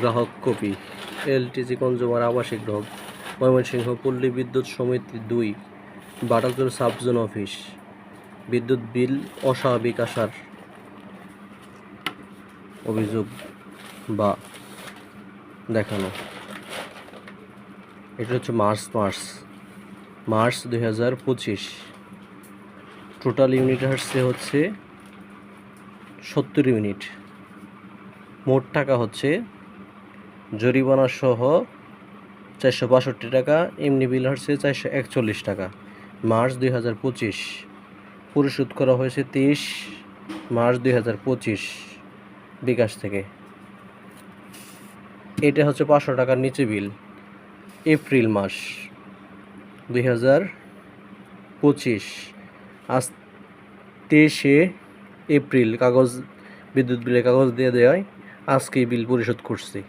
গ্রাহক copy, LTC consumer আবাসিক গ্রাহক ময়মনসিংহ পল্লী বিদ্যুৎ সমিতি দুই, বাটাজোর সাবজোন অফিস, বিদ্যুৎ বিল অস্বাভাবিক আসার অভিযোগ বা দেখানো। এটা হচ্ছে মার্চ মার্চ মার্চ দুই হাজার পঁচিশ। টোটাল ইউনিট আসছে হচ্ছে সত্তর ইউনিট মোট টাকা হচ্ছে জরিমানা সহ চারশো বাষট্টি টাকা, এমনি বিল হচ্ছে চারশো একচল্লিশ টাকা। মার্চ দুই হাজার পঁচিশ। পরিশোধ করা হয়েছে তেইশ মার্চ দুই হাজার পঁচিশ বিকাশ থেকে। এটা হচ্ছে পাঁচশো টাকার নিচে বিল, এপ্রিল মাস দুই হাজার পঁচিশ। আজ তেইশে এপ্রিল, কাগজ, বিদ্যুৎ বিলের কাগজ দিয়ে দেওয়ায় আজকে বিল পরিশোধ করছি।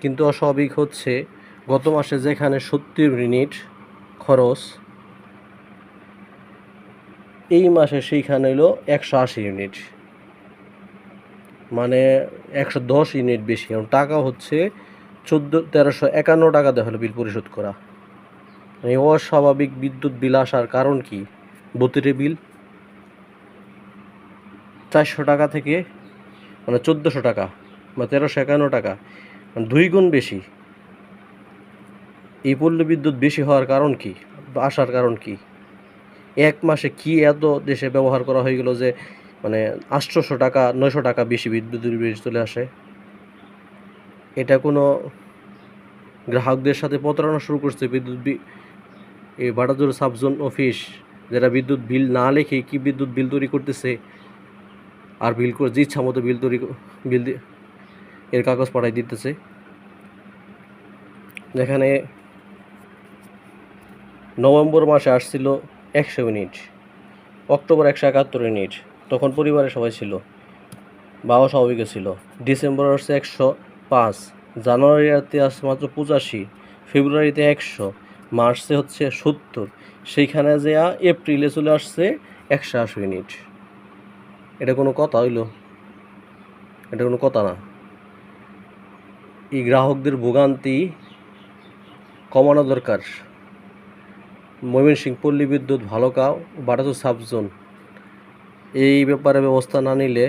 কিন্তু অস্বাভাবিক হচ্ছে, গত মাসে যেখানে সত্তর ইউনিট খরচ, এই মাসে সেইখানে হলো একশো আশি ইউনিট মানে একশো দশ ইউনিট বেশি এবং টাকা হচ্ছে চোদ্দ, তেরোশো একান্ন টাকা দেওয়া হলো বিল পরিশোধ করা। এই অস্বাভাবিক বিদ্যুৎ বিল আসার কারণ কি? বতিরে বিল? চারশো টাকা থেকে মানে চোদ্দোশো টাকা বা তেরোশো একান্ন টাকা। মানে দুই গুণ বেশি। এই পল্লী বিদ্যুৎ বেশি হওয়ার কারণ কি? আসার কারণ কি? এক মাসে কি এত দেশে ব্যবহার করা হয়ে গেল যে মানে আটশোশো টাকা, নয়শো টাকা বেশি বিদ্যুতের বিল চলে আসে? এটা কোনো গ্রাহকদের সাথে প্রতারণা শুরু করছে বিদ্যুৎ এই বাটাজোর সাবজোন অফিস, যারা বিদ্যুৎ বিল না লেখে কি বিদ্যুৎ বিল তৈরি করতেছে? আর বিল করে যে ইচ্ছা মতো বিল তৈরি বিল এর কাগজ পাঠাই দিতেছে। যেখানে নভেম্বর মাসে আসছিল একশো ইউনিট, অক্টোবর একশো একাত্তর ইউনিট। তখন পরিবারের সবাই ছিল, বাবা স্বাভাবিক ছিল। ডিসেম্বর আসছে একশো পাঁচ জানুয়ারিতে আসছে মাত্র পঁচাশি, ফেব্রুয়ারিতে একশো, মার্চে হচ্ছে সত্তর। সেইখানে যে এপ্রিলে চলে আসছে একশো আশি ইউনিট। এটা কোনো কথা হইল? এটা কোনো কথা না। এই গ্রাহকদের ভোগান্তি কমানো দরকার। ময়মনসিংহ পল্লী বিদ্যুৎ ভালোকাও বাটাচু সাবজোন এই ব্যাপারে ব্যবস্থা না নিলে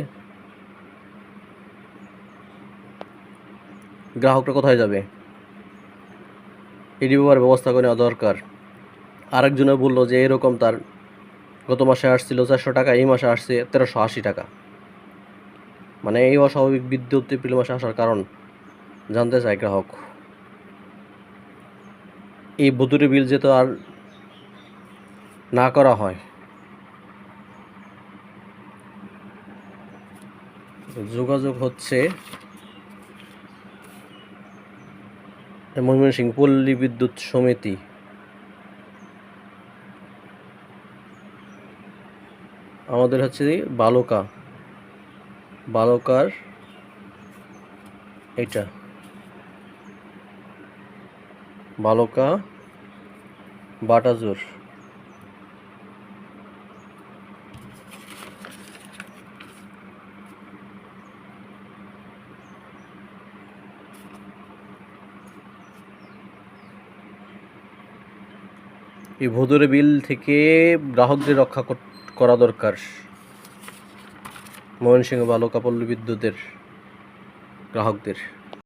গ্রাহকরা কোথায় যাবে? এটি ব্যাপারে ব্যবস্থা করে নেওয়া দরকার। আরেকজনে বলল যে এরকম তার গত মাসে আসছিল চারশো টাকা, এই মাসে আসছে তেরোশো আশি টাকা। মানে এই অস্বাভাবিক বিদ্যুৎ এপ্রিল মাসে আসার কারণ। জানতে চায় গ্রাহক। এই বদুরি বিল যেহেতু আর না করা হয়। যোগাযোগ হচ্ছে ময়মনসিংহ পল্লী বিদ্যুৎ সমিতি। আমাদের হচ্ছে বালকা। বালকার এটা। বালকা, বাটাজোর। এই ভোদরে বিল থেকে গ্রাহকদের রক্ষা করা দরকার। ময়মনসিংহ বালকা পল্লী বিদ্যুতের গ্রাহকদের।